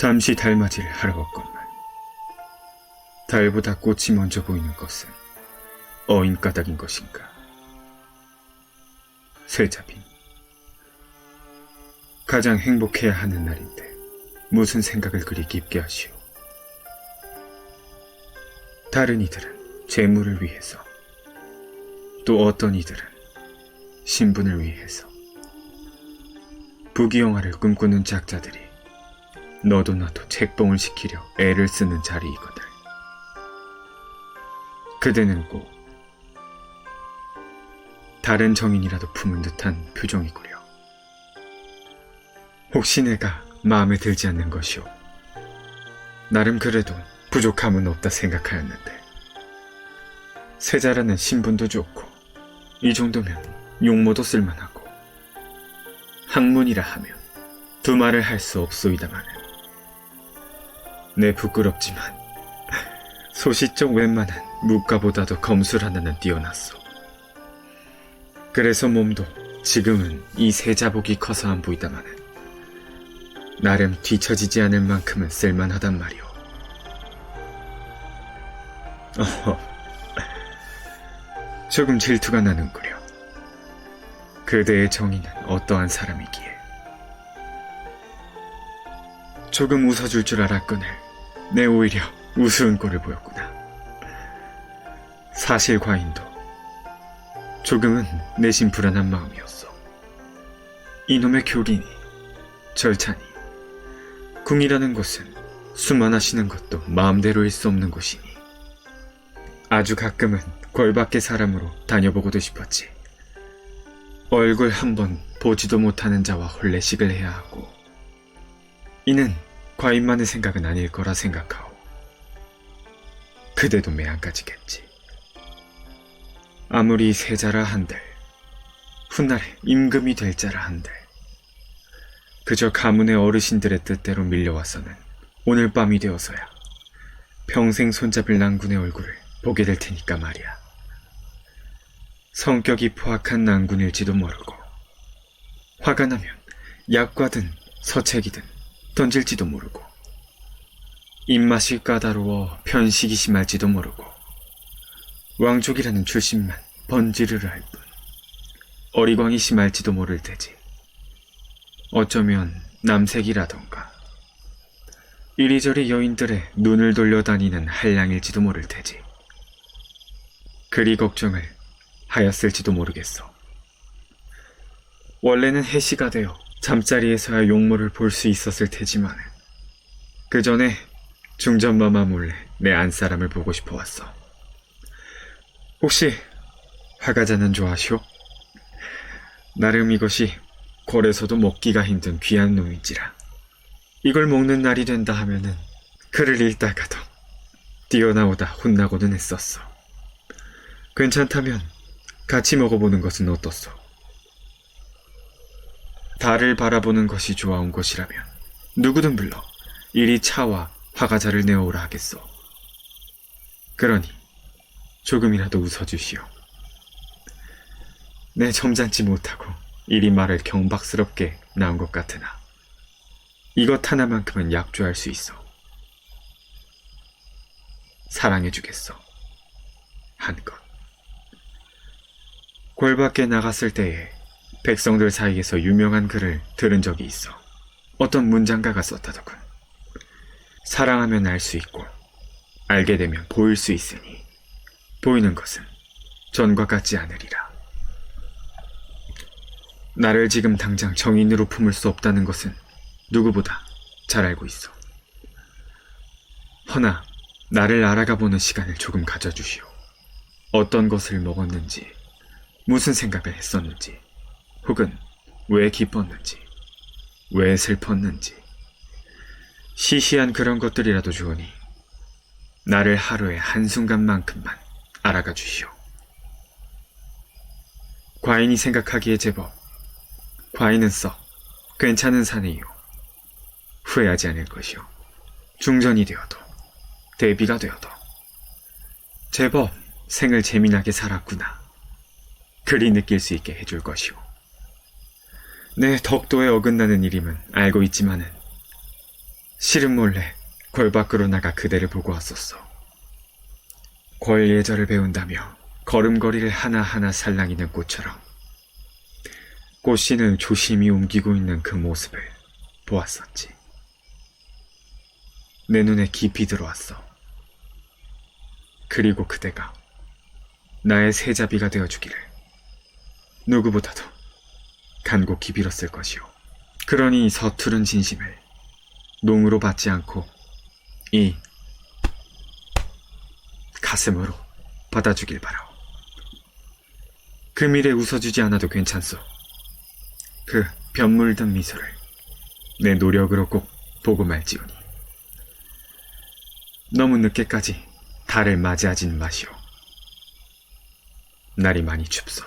잠시 달맞이를 하러 갔건만 달보다 꽃이 먼저 보이는 것은 어인가닥인 것인가? 세자빈 가장 행복해야 하는 날인데 무슨 생각을 그리 깊게 하시오? 다른 이들은 재물을 위해서 또 어떤 이들은 신분을 위해서. 부귀영화를 꿈꾸는 작자들이 너도 나도 책봉을 시키려 애를 쓰는 자리이거늘. 그대는 꼭 다른 정인이라도 품은 듯한 표정이구려. 혹시 내가 마음에 들지 않는 것이오. 나름 그래도 부족함은 없다 생각하였는데. 세자라는 신분도 좋고, 이 정도면 용모도 쓸만하고, 학문이라 하면 두 말을 할 수 없소이다마는 내 부끄럽지만 소시적 웬만한 묵가보다도 검술 하나는 뛰어났어. 그래서 몸도 지금은 이 세자복이 커서 안 보이다마는 나름 뒤처지지 않을 만큼은 쓸만하단 말이오. 어허, 조금 질투가 나는구려. 그대의 정의는 어떠한 사람이기에. 조금 웃어줄 줄 알았거늘 내 오히려 우스운 꼴을 보였구나. 사실 과인도 조금은 내심 불안한 마음이었어. 이놈의 교리니 절차니 궁이라는 곳은 수만하시는 것도 마음대로일 수 없는 곳이니 아주 가끔은 궐밖의 사람으로 다녀보고도 싶었지. 얼굴 한 번 보지도 못하는 자와 혼례식을 해야 하고 이는 과인만의 생각은 아닐 거라 생각하오. 그대도 매한가지겠지. 아무리 세자라 한들 훗날에 임금이 될 자라 한들 그저 가문의 어르신들의 뜻대로 밀려와서는 오늘 밤이 되어서야 평생 손잡을 낭군의 얼굴을 보게 될 테니까 말이야. 성격이 포악한 낭군일지도 모르고 화가 나면 약과든 서책이든 던질지도 모르고 입맛이 까다로워 편식이 심할지도 모르고 왕족이라는 출신만 번지르르 할 뿐 어리광이 심할지도 모를 테지. 어쩌면 남색이라던가 이리저리 여인들의 눈을 돌려다니는 한량일지도 모를 테지. 그리 걱정을 하였을지도 모르겠어 원래는 해시가 되어 잠자리에서야 용모를 볼 수 있었을 테지만 그 전에 중전마마 몰래 내 안사람을 보고 싶어 왔어. 혹시 화가자는 좋아하시오? 나름 이것이 궐에서도 먹기가 힘든 귀한 놈인지라 이걸 먹는 날이 된다 하면은 그를 읽다가도 뛰어나오다 혼나고는 했었어. 괜찮다면 같이 먹어보는 것은 어떻소? 달을 바라보는 것이 좋아온 것이라면 누구든 불러 이리 차와 화가자를 내어오라 하겠소. 그러니 조금이라도 웃어주시오. 내 점잖지 못하고 이리 말을 경박스럽게 나온 것 같으나 이것 하나만큼은 약조할 수 있어. 사랑해주겠어. 한 것. 골 밖에 나갔을 때에 백성들 사이에서 유명한 글을 들은 적이 있어. 어떤 문장가가 썼다더군. 사랑하면 알 수 있고, 알게 되면 보일 수 있으니, 보이는 것은 전과 같지 않으리라. 나를 지금 당장 정인으로 품을 수 없다는 것은 누구보다 잘 알고 있어. 허나, 나를 알아가 보는 시간을 조금 가져주시오. 어떤 것을 먹었는지, 무슨 생각을 했었는지, 혹은 왜 기뻤는지, 왜 슬펐는지, 시시한 그런 것들이라도 주오니, 나를 하루에 한순간만큼만 알아가 주시오. 과인이 생각하기에 제법, 과인은 썩 괜찮은 사내이요. 후회하지 않을 것이오. 중전이 되어도, 대비가 되어도, 제법 생을 재미나게 살았구나. 그리 느낄 수 있게 해줄 것이오. 내 덕도에 어긋나는 일임은 알고 있지만은 실은 몰래 궐 밖으로 나가 그대를 보고 왔었어. 궐 예절을 배운다며 걸음걸이를 하나하나 살랑이는 꽃처럼 꽃신을 조심히 옮기고 있는 그 모습을 보았었지. 내 눈에 깊이 들어왔어. 그리고 그대가 나의 세자비가 되어주기를 누구보다도 간곡히 빌었을 것이오. 그러니 이 서투른 진심을 농으로 받지 않고 이 가슴으로 받아주길 바라오. 그 미래 웃어주지 않아도 괜찮소. 그 변물든 미소를 내 노력으로 꼭 보고 말지오니. 너무 늦게까지 달을 맞이하진 마시오. 날이 많이 춥소.